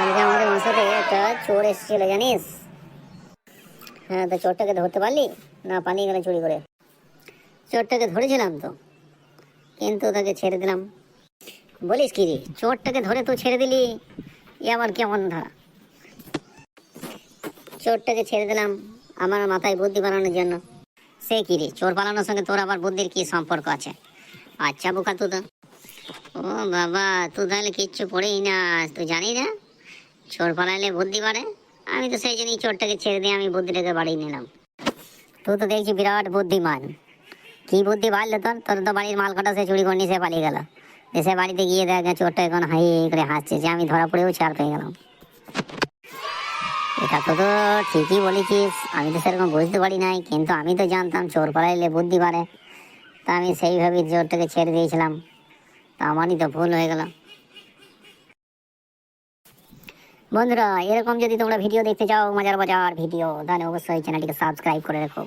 আজকে আমাদের বাসাতে একটা চোর এসেছিল, জানিস? হ্যাঁ তো চোরটাকে ধরতে পারলি? না, পালিয়ে গেলে চুরি করে। চোরটাকে ধরেছিলাম তো, কিন্তু তাকে ছেড়ে দিলাম। বলিস কি রে, চোরটাকে ধরে তো ছেড়ে দিলি, এ আবার কেমন ধরা চোরটাকে ছেড়ে দিলাম আমার মাথায় বুদ্ধি বানানোর জন্য। সে কি রে, চোর পালানোর সঙ্গে তোর আবার বুদ্ধির কি সম্পর্ক আছে? আচ্ছা বোকা তো ও বাবা, তুই তাহলে কিচ্ছু পড়েই না, তুই জানি না? চোর পালাইলে বুদ্ধি বাড়ে। আমি তো সেই জন্যই চোরটাকে ছেড়ে দিয়ে আমি বুদ্ধিটাকে বাড়িয়ে নিলাম। তুই তো দেখছি বিরাট বুদ্ধিমান। কি বুদ্ধি বাড়লো তোর? তোর তো বাড়ির মাল কটা সে চুরি করে সে পালিয়ে গেল। সে বাড়িতে গিয়ে দেখ, চোরটা এখন হাই করে হাসছে, যে আমি ধরা পড়েও ছাড় পেয়ে গেলাম। এটা তো তো ঠিকই বলেছিস, আমি তো সেরকম বুঝতে পারি নাই, কিন্তু আমি তো জানতাম চোর পালাইলে বুদ্ধি বাড়ে। তা আমি সেইভাবে চোরটাকে ছেড়ে দিয়েছিলাম। তা আমারই তো ভুল হয়ে গেল। বন্ধুরা, এরকম যদি তোমরা ভিডিও দেখতে চাও, মজার মজার ভিডিও তাহলে অবশ্যই চ্যানেলটিকে সাবস্ক্রাইব করে রেখো।